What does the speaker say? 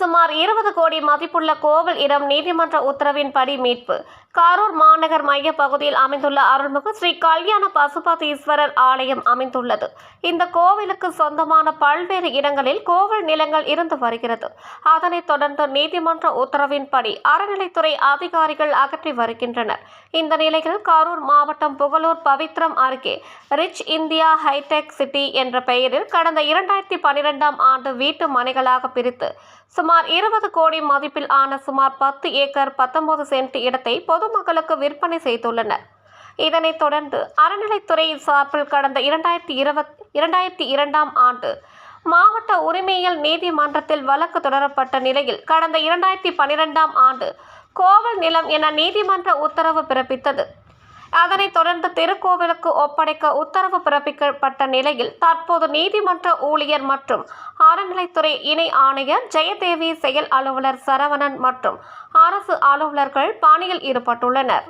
சுமார் இருபது கோடி மதிப்புள்ள கோவில் இடம் நீதிமன்ற உத்தரவின்படி மீட்பு. கரூர் மாநகர் மைய பகுதியில் அமைந்துள்ள அருள்மிகு ஸ்ரீ கல்யாண பசுபதீஸ்வரர் ஆலயம் அமைந்துள்ளது. இந்த கோவிலுக்கு சொந்தமான பல்வேறு இடங்களில் கோவில் நிலங்கள் இருந்து வருகிறது. அதனைத் தொடர்ந்து நீதிமன்ற உத்தரவின்படி அறநிலைத்துறை அதிகாரிகள் அகற்றி வருகின்றனர். இந்த நிலையில் கரூர் மாவட்டம் புகழூர் பவித்ரம் அருகே ரிச் இந்தியா ஹைடெக் சிட்டி என்ற பெயரில் கடந்த இரண்டாயிரத்தி பன்னிரெண்டாம் ஆண்டு வீட்டு மனைகளாக பிரித்து சுமார் சுமார் இருபது கோடி மதிப்பில் ஆன சுமார் பத்து ஏக்கர் பத்தொன்பது சென்ட் இடத்தை பொதுமக்களுக்கு விற்பனை செய்துள்ளனர். இதனைத் தொடர்ந்து அறநிலைத்துறை சார்பில் கடந்த இரண்டாயிரத்தி இருபத் இரண்டாயிரத்தி இரண்டாம் ஆண்டு மாவட்ட உரிமையியல் நீதிமன்றத்தில் வழக்கு தொடரப்பட்ட நிலையில் கடந்த இரண்டாயிரத்தி பன்னிரெண்டாம் ஆண்டு கோவில் நிலம் என நீதிமன்ற உத்தரவு பிறப்பித்தது. அதனைத் தொடர்ந்து திருக்கோவிலுக்கு ஒப்படைக்க உத்தரவு பிறப்பிக்கப்பட்ட நிலையில் தற்போது நீதிமன்ற ஊழியர் மற்றும் அறநிலைத்துறை இணை ஆணையர் ஜெயதேவி செயல் அலுவலர் சரவணன் மற்றும் அரசு அலுவலர்கள் பணியில் ஈடுபட்டுள்ளனர்.